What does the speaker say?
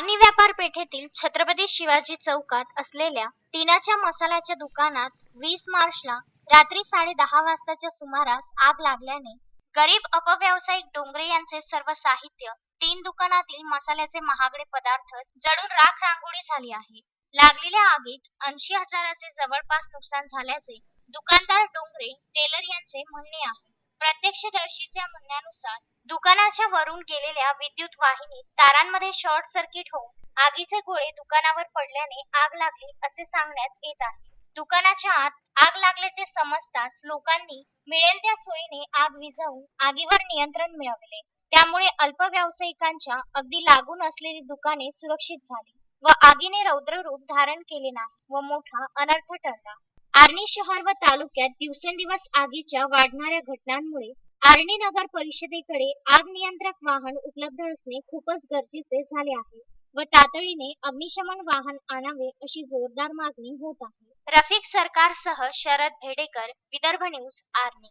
आर्णी व्यापार पेठेतील छत्रपती शिवाजी चौकात असलेल्या टिनाच्या मसाल्याच्या दुकानात वीस मार्चला रात्री साडे दहा वाजताच्या सुमारास आग लागल्याने गरीब अपव्यावसायिक डोंगरे यांचे सर्व साहित्य तीन दुकानातील मसाल्याचे महागडे पदार्थ जळून राख रांगोळी झाली आहे. लागलेल्या आगीत ऐंशी हजाराचे जवळपास नुकसान झाल्याचे दुकानदार डोंगरे टेलर यांचे म्हणणे आहे. प्रत्यक्षदर्शीच्या म्हणण्यानुसार दुकानाच्या वरून गेलेल्या विद्युत वाहिनीत तारांमध्ये शॉर्ट सर्किट होऊन आगीचे गोळे दुकानावर पडल्याने आग लागली असे सांगण्यात येत आहे. दुकानाच्या आत आग लागल्याचे समजताच लोकांनी मिळेल त्या सोयीने आग विझवून आगीवर नियंत्रण मिळवले. त्यामुळे अल्प व्यावसायिकांच्या अगदी लागून असलेली दुकाने सुरक्षित झाली व आगीने रौद्र रूप धारण केले नाही व मोठा अनर्थ टळला आर्णी शहर व तालुक्यात दिवसेंदिवस आगीच्या वाढणाऱ्या घटनांमुळे आर्णी नगर परिषदेकडे आग नियंत्रक वाहन उपलब्ध असणे खूपच गरजेचे झाले आहे व तातडीने अग्निशमन वाहन आणावे अशी जोरदार मागणी होत आहे. रफिक सरकारसह शरद भेडेकर विदर्भ न्यूज आर्णी.